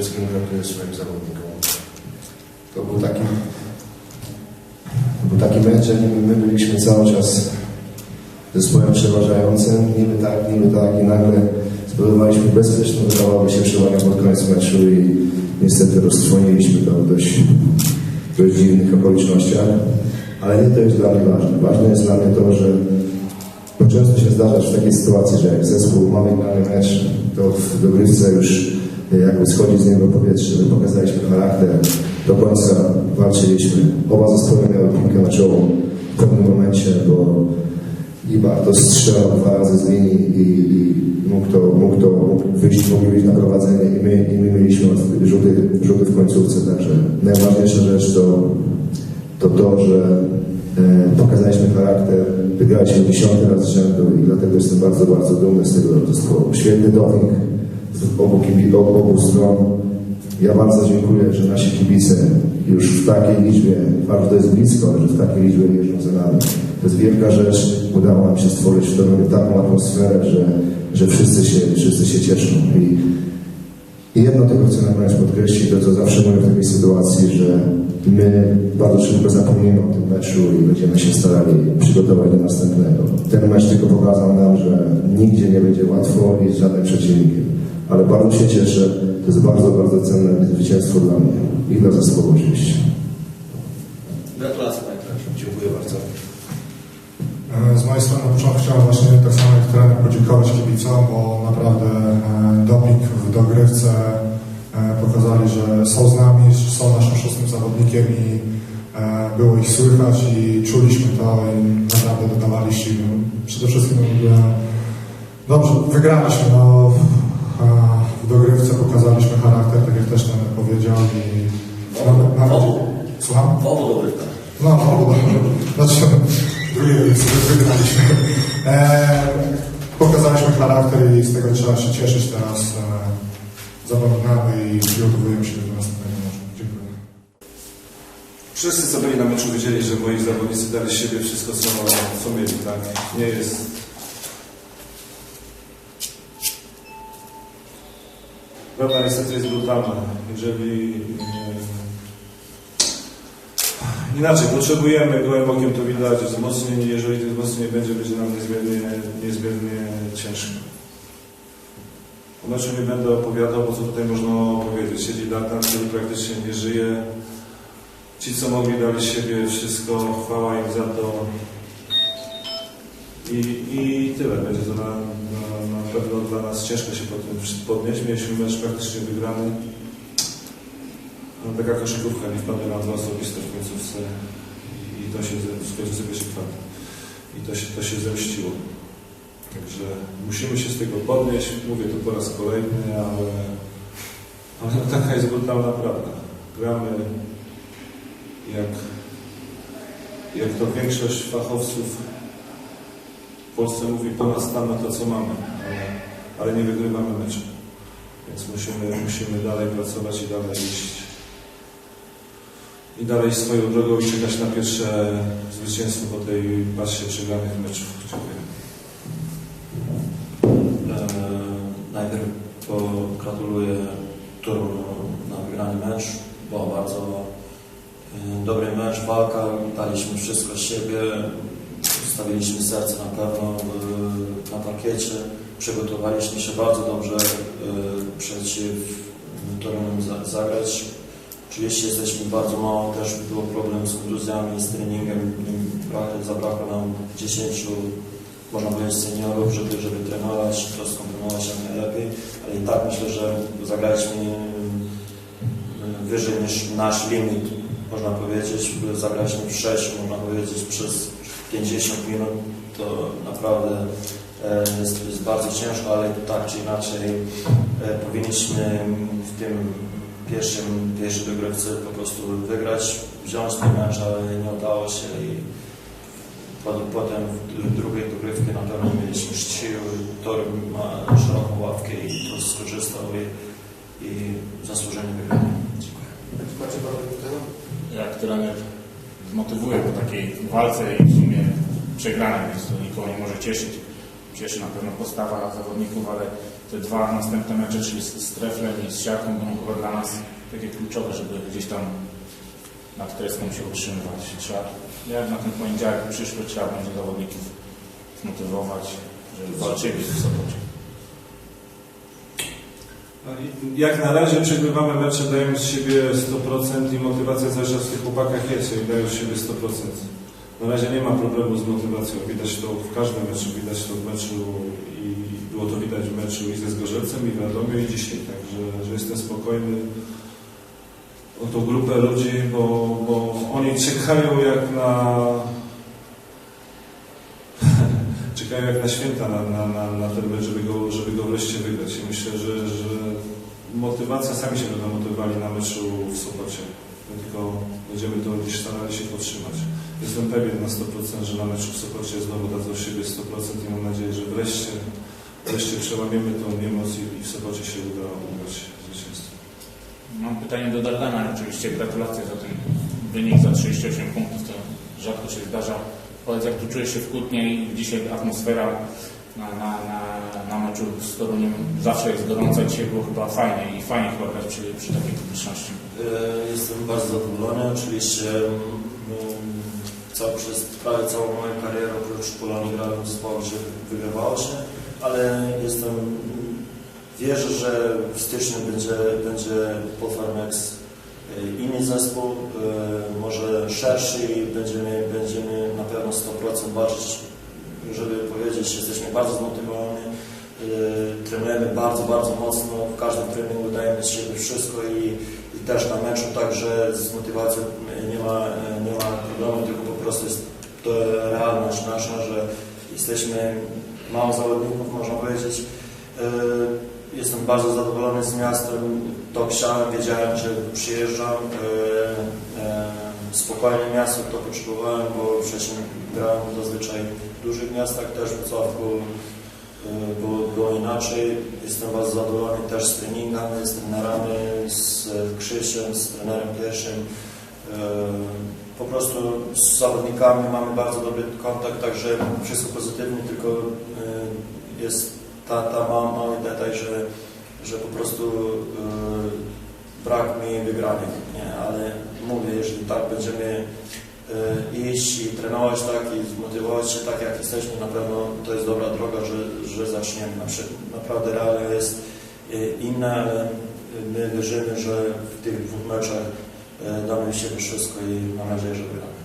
wszystkim gratuluję swoim zawodnikom. To był taki, to był taki mecz, że my byliśmy cały czas zespołem przeważającym, niby tak, niby tak i nagle spowodowaliśmy bezpieczną, wydawałoby się, przewagę pod koniec meczu i niestety roztrwoniliśmy to w dość, dość dziwnych okolicznościach. Ale nie to jest dla mnie ważne. Ważne jest dla mnie to, że no często się zdarza w takiej sytuacji, że jak zespół ma wygrany mecz, to w dogrywce już jakby schodzi z niego powietrze. My pokazaliśmy charakter, do końca walczyliśmy. Oba zespoły miały piłkę na czoło w pewnym momencie, bo i Bartosz strzelał dwa razy z linii i, i mógł to, mógł to mógł wyjść, mogli wyjść na prowadzenie i my, i my mieliśmy rzuty, rzuty w końcówce, także najważniejsza rzecz to to to, że e, pokazaliśmy charakter, wygraliśmy dziesiąty raz z rzędu i dlatego jestem bardzo, bardzo dumny z tego zespołu. Świetny doping z obu, obu, stron. Ja bardzo dziękuję, że nasi kibice już w takiej liczbie, że to jest blisko, że w takiej liczbie jeżdżą za nami. To jest wielka rzecz. Udało nam się stworzyć w Toruniu taką atmosferę, że, że wszyscy, się, wszyscy się cieszą. I, i jedno tylko chcę na koniec podkreślić, to co zawsze mówię w takiej sytuacji, że my bardzo szybko zapomnimy o tym meczu i będziemy się starali przygotować do następnego. Ten mecz tylko pokazał nam, że nigdzie nie będzie łatwo i z żadnym przeciwnikiem. Ale bardzo się cieszę, to jest bardzo, bardzo cenne zwycięstwo dla mnie i dla zespołu oczywiście. Gratulacje Panie Trenerze. Dziękuję bardzo. E, Z mojej strony na początku chciałem właśnie tak samo jak trener podziękować kibicom, bo naprawdę e, doping w dogrywce e, pokazali, że są z nami, że są naszym szóstym zawodnikiem i było ich słychać i czuliśmy to i naprawdę dodawali siły. Przede wszystkim mówię, dobrze, wygraliśmy, no, dogrywce pokazaliśmy charakter, tak jak też trener powiedział i nawet, nawet, słucham? W obu dogrywkach. No, no, bo znaczy, drugie sobie wygraliśmy. E, pokazaliśmy charakter i z tego trzeba się cieszyć teraz. E, zapominamy i przygotowujemy się do następnego meczu. Dziękuję. Wszyscy, co byli na meczu, wiedzieli, że moi zawodnicy dali z siebie wszystko, co, co mieli, tak? Nie jest... Prawda niestety jest brutalna. Jeżeli... e, Inaczej, potrzebujemy, gołym okiem to widać, wzmocnień, jeżeli tych wzmocnień nie będzie, będzie nam niezmiernie, niezmiernie ciężko. O meczu nie będę opowiadał, bo co tutaj można opowiedzieć. Siedzi Datan, który praktycznie nie żyje. Ci, co mogli, dali siebie wszystko, chwała im za to. I, i tyle. Będzie to na, na pewno dla nas ciężko się pod tym podnieść. Mieliśmy mecz praktycznie wygrany. No, taka koszykówka nie wpadła na dwa osobiste w końcówce i to się końcówce pierwszej kwarty. I to się, to się zemściło. Także musimy się z tego podnieść. Mówię to po raz kolejny, ale, ale no taka jest brutalna prawda. Gramy jak, jak to większość fachowców w Polsce mówi, ponad stan na to, co mamy, ale, nie wygrywamy meczu. Więc musimy, musimy dalej pracować i dalej iść i dalej swoją drogą i czekać na pierwsze zwycięstwo po tej pasie przegranych meczów. Dziękuję. E, Najpierw pogratuluję Toruniu na wygrany mecz. Był bardzo e, dobry mecz, walka, daliśmy wszystko z siebie, stawiliśmy serce na pewno na parkiecie, przygotowaliśmy się bardzo dobrze e, przeciw Toruniu za- zagrać. Oczywiście jesteśmy bardzo mało, też było problem z kontuzjami, z treningiem, brak- zabrakło nam 10 można powiedzieć, seniorów, żeby, żeby trenować, to skomponować jak najlepiej, ale i tak myślę, że zagraliśmy y, wyżej niż nasz limit, można powiedzieć. Zagraliśmy w 6, można powiedzieć, przez 50 minut. To naprawdę e, jest, jest bardzo ciężko, ale tak czy inaczej e, powinniśmy w tym pierwszym, pierwszej dogrywce po prostu wygrać, wziąć ten mecz, ale nie udało się i Potem, w drugiej dogrywki na pewno mieliśmy siły, Tor ma szeroką ławkę i to skorzystał i, i zasłużenie wygranie. Dziękuję. jak trener zmotywuje po takiej walce i w sumie przegranej, więc to nikogo nie może cieszyć. Cieszy na pewno postawa zawodników, ale te dwa następne mecze, czyli z, Treflem i z Siarką, będą chyba dla nas takie kluczowe, żeby gdzieś tam nad kreską się utrzymywać. Trzeba, jak na ten poniedziałek przyszły, trzeba będzie zawodników zmotywować, żeby walczyli w Sopocie. Jak na razie przegrywamy mecze, dajemy z siebie 100% i motywacja cały czas w tych chłopakach jest i dają z siebie 100%. Na razie nie ma problemu z motywacją, widać to w każdym meczu, widać to w meczu i było to widać w meczu i ze Zgorzelcem i w Radomiu i dzisiaj, także że jestem spokojny o tą grupę ludzi, bo, bo oni czekają jak na czekają jak na święta na, na, na, na ten mecz, żeby go, żeby go wreszcie wygrać. I myślę, że, że motywacja, sami się będą motywowali na meczu w Sopocie. My tylko będziemy to gdzieś starali się podtrzymać. Jestem pewien na 100%, że na meczu w Sopocie znowu dadzą siebie 100% i mam nadzieję, że wreszcie, wreszcie przełamiemy tą niemoc i, i w Sopocie się uda ugrać zwycięstwo. Mam pytanie do Dardana. Oczywiście gratulacje za ten wynik, za 38 punktów. To rzadko się zdarza. Powiedz, jak tu czujesz się w Kutnie i dzisiaj atmosfera na, na, na, na meczu z Toruniem zawsze jest gorąca. Dzisiaj było chyba fajnie i fajnie chyba grać przy, przy takiej publiczności. E, Jestem bardzo zadowolony. Oczywiście mm, cał, przez prawie całą moją karierę oprócz Polonii grałem w zespołach, gdzie wygrywało się, ale jestem, wierzę, że w styczniu będzie, będzie Polfarmex e, inny zespół, e, może szerszy i będziemy, będziemy na pewno 100% walczyć, żeby powiedzieć, jesteśmy bardzo zmotywowani. E, Trenujemy bardzo, bardzo mocno, w każdym treningu dajemy z siebie wszystko i, i też na meczu także z motywacją nie ma, nie ma problemu, tylko po prostu jest to realność nasza, że jesteśmy mało zawodników, można powiedzieć. E, Jestem bardzo zadowolony z miastem, to chciałem, wiedziałem, że przyjeżdżam. E, e, Spokojne miasto, to potrzebowałem, bo wcześniej grałem zazwyczaj w dużych miastach, też w Wrocławku e, było, było inaczej. Jestem bardzo zadowolony też z treningami, z trenerami, z Krzysiem, z trenerem pierwszym. E, Po prostu z zawodnikami mamy bardzo dobry kontakt, także wszystko pozytywnie, tylko e, jest ta, ta ma, mały detal, że, że po prostu brak mi wygranych, nie? ale mówię, jeżeli tak będziemy iść i trenować tak i zmotywować się tak jak jesteśmy, na pewno to jest dobra droga, że, że zaczniemy. Naprawdę realia jest e, inna, ale my wierzymy, że w tych dwóch meczach e, damy siebie wszystko i mam nadzieję, że wygramy.